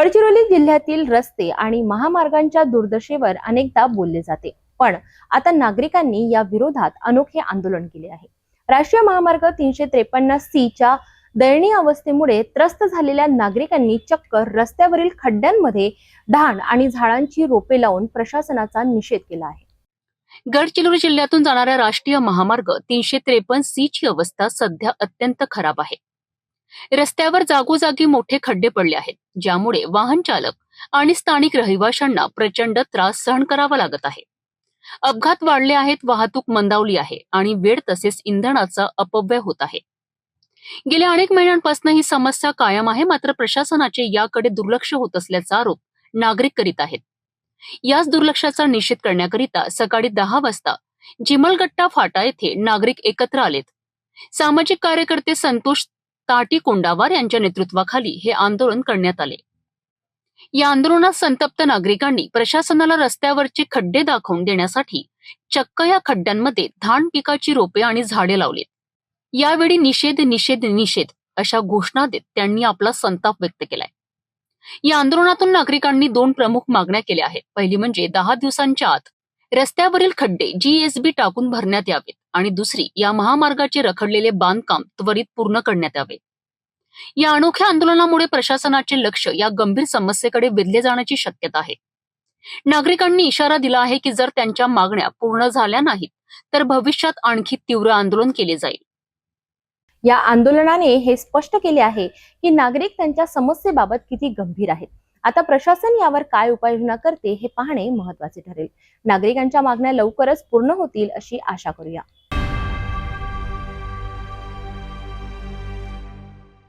गडचिरोली जिल्ह्यातील रस्ते आणि महामार्गांच्या दुर्दशेवर अनेकदा बोलले जाते. पण आता नागरिकांनी या विरोधात अनोखे आंदोलन केले आहे. राष्ट्रीय महामार्ग तीनशे त्रेपन्न सी च्या दयनीय अवस्थेमुळे त्रस्त झालेल्या नागरिकांनी चक्क रस्त्यावरील खड्ड्यांमध्ये धान आणि झाडांची रोपे लावून प्रशासनाचा निषेध केला आहे. गडचिरोली जिल्ह्यातून जाणाऱ्या राष्ट्रीय महामार्ग तीनशे त्रेपन्न सी ची अवस्था सध्या अत्यंत खराब आहे. रस्त्यावर जागोजागी मोठे खड्डे पडले आहेत ज्यामुळे वाहन चालक आणि स्थानिक रहिवाशांना प्रचंड त्रास सहन करावा लागत आहे. अपघात वाढले आहेत वाहतूक मंदावली आहे आणि वेळ तसेच इंधनाचा अपव्यय होत आहे. गेल्या अनेक महिन्यांपासून ही समस्या कायम आहे मात्र प्रशासनाचे याकडे दुर्लक्ष होत असल्याचा आरोप नागरिक करीत आहेत. याच दुर्लक्षाचा निषेध करण्याकरिता सकाळी दहा वाजता जिमलगट्टा फाटा येथे नागरिक एकत्र आलेत. सामाजिक कार्यकर्ते संतोष ताटी कोंडावार यांच्या नेतृत्वाखाली हे आंदोलन करण्यात आले. या आंदोलनात संतप्त नागरिकांनी प्रशासनाला रस्त्यावरचे खड्डे दाखवून देण्यासाठी चक्क या खड्ड्यांमध्ये धान पिकाची रोपे आणि झाडे लावलीत. यावेळी निषेध निषेध निषेध अशा घोषणा देत त्यांनी आपला संताप व्यक्त केलाय. या आंदोलनातून नागरिकांनी दोन प्रमुख मागण्या केल्या आहेत. पहिली म्हणजे दहा दिवसांच्या आत रस्त्यावरील खड्डे जीएसबी टाकून भरण्यात यावेत. आणि दुसरी या महामार्गाचे रखडलेले बांधकाम त्वरित पूर्ण करण्यात यावे. या अनोख्या आंदोलनामुळे प्रशासनाचे लक्ष या गंभीर समस्येकडे वेधले जाण्याची शक्यता आहे. नागरिकांनी इशारा दिला आहे की जर त्यांच्या मागण्या पूर्ण झाल्या नाहीत तर भविष्यात आणखी तीव्र आंदोलन केले जाईल. या आंदोलनाने हे स्पष्ट केले आहे की नागरिक त्यांच्या समस्येबाबत किती गंभीर आहेत. आता प्रशासन यावर काय उपाययोजना करते हे पाहणे महत्त्वाचे ठरेल. नागरिकांच्या मागण्या लवकरच पूर्ण होतील अशी आशा करूया.